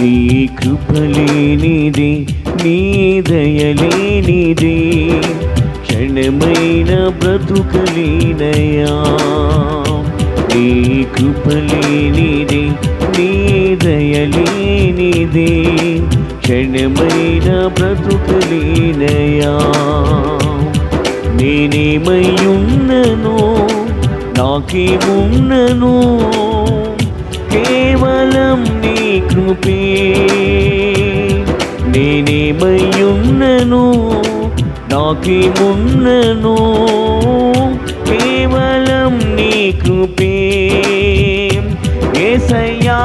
నీ కృపలేనిది నీ దయలేనిది క్షణమైన బ్రతుకలేనయా నీ కృపలేనిది నీ దయలేనిది క్షణమైన బ్రతుకలేనయా నేనేమయ్యున్నను నాకేమున్నను కేవలం కృపే. నేనేమయ్యున్నను నాకేమున్నను కేవలం నీ కృపే. ఏసయ్యా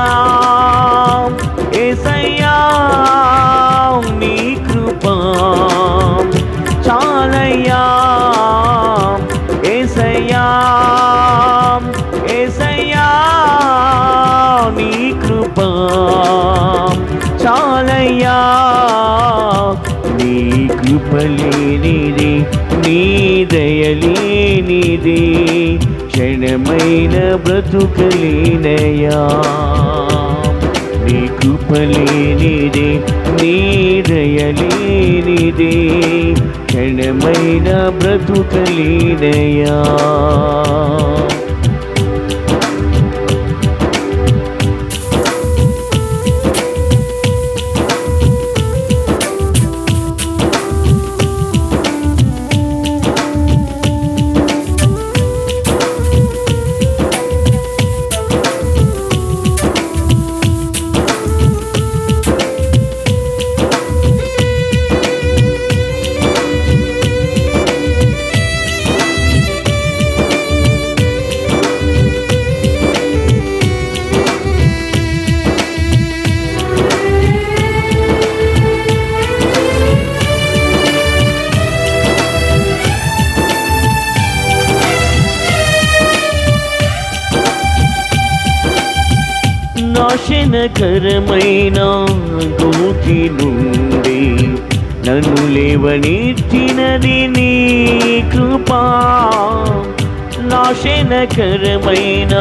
ఏసయ్యా నీ కృప. చాలయ్యా కృపలేనిది నీ దయలేనిది క్షణమైన బ్రతుకలేనయా నీ కృపలేనిది నీ దయలేనిది క్షణమైన బ్రతుకలేనయా నాశనకరమైన గోతి నుండి నన్ను లేవనెత్తినది నీ కృపా. నాశనకరమైన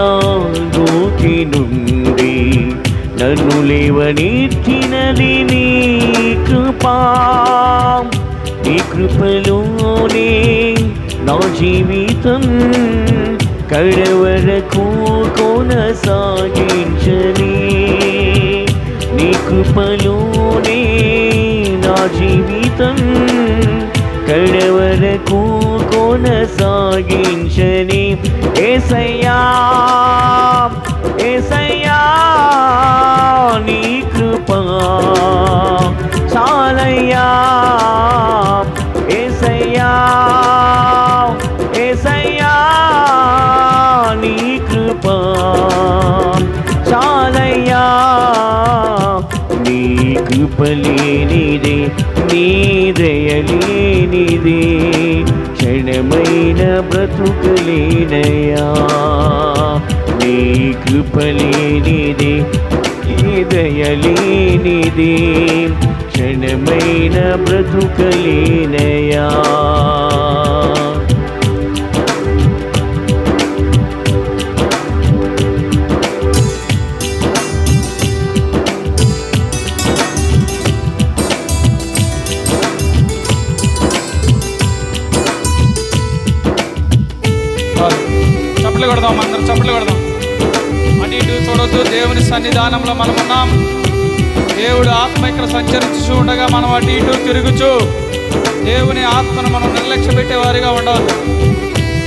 గోతి నుండి నన్ను లేవనెత్తినది నీ కృపా. నీ కృపలోనే నా జీవితం కడవరకు కొనసాగించని కృపలోనే నా జీవితం కడవరకు కొనసాగించని ఏసయ్యా ఏసయ్యా నీ కృప చాలయ్యా ఏసయ్యా. కృపలేనిది నీ దయలేనిది క్షణమైన బ్రతుకలేనయా నీ కృపలేనిది నీ దయలేనిది క్షణమైన బ్రతుకలేనయా చప్పట్లు కొడదాం అందరం చప్పట్లు కొడదాం. అటు ఇటు చూడొద్దు దేవుని సన్నిధానంలో మనం ఉన్నాం. దేవుడు ఆత్మ ఇక్కడ సంచరించు ఉండగా మనం అటు ఇటు తిరుగుచు దేవుని ఆత్మను మనం నిర్లక్ష్య పెట్టేవారిగా ఉండవద్దు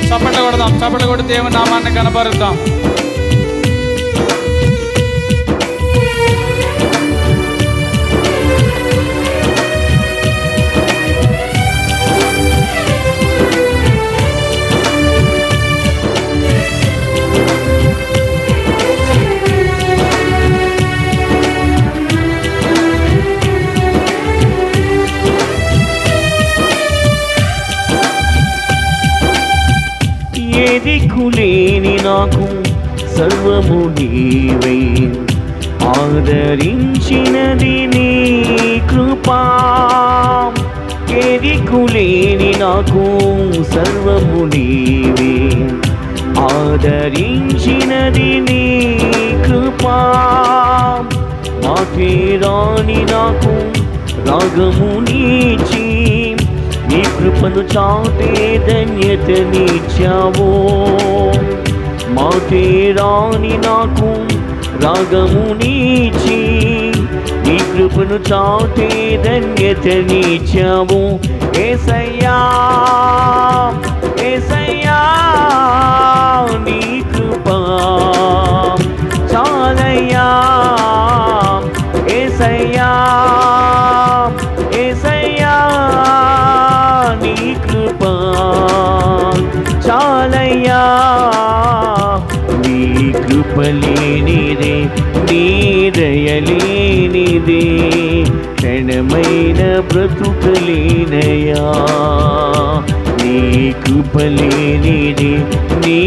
చప్పట్లు కొడదాం చప్పట్లు కొట్టి దేవుని నామాన్ని కనపరుద్దాం ఏది కులేని నాకు? సర్వము నీవై. ఆదరించినది నీ కృపా. ఏది కులేని నాకు? సర్వము నీవే. ఆదరించినది నీ కృపా. మాటే రాణి నాకు? రాగము నీచి నీ చాటే ధన్యత నీచావో మాటే రాని నాకు రాగము నీచి నీ కృపను చాటే ధన్యత నీచావు ఏసయ్యా ఏసయ్యా నీ కృపా. చాలయ్యా నీ కృపలేనిదే నీ దయలేనిదే క్షణమైన బ్రతుకలేనయా నీ కృపలేనిదే నీ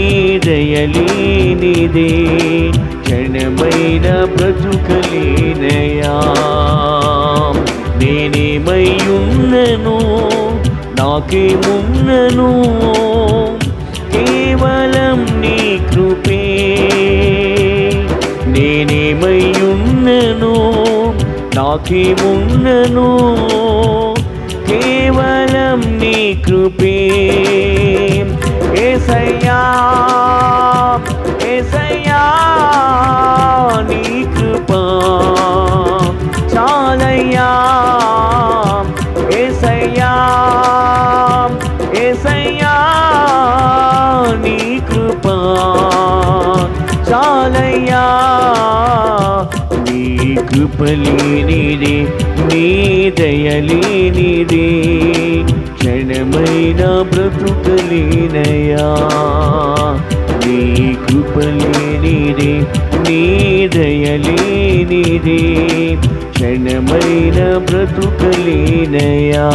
దయలేనిదే క్షణమైన బ్రతుకలేనయా నేనేమయ్యున్నను నాకేమున్నను కేవలం నీ కృపే. నేనేమయ్యున్నను? ఉన్నను నాకేమున్నను కేవలం నీ కృపే. ఏసయ్యా ఏసయ్యా నీ కృపా. కృపలేనిది నీ దయలేనిది క్షణమైన బ్రతుకలేనయా నీ కృపలేనిది నీ దయలేనిది క్షణమైన బ్రతుకలేనయా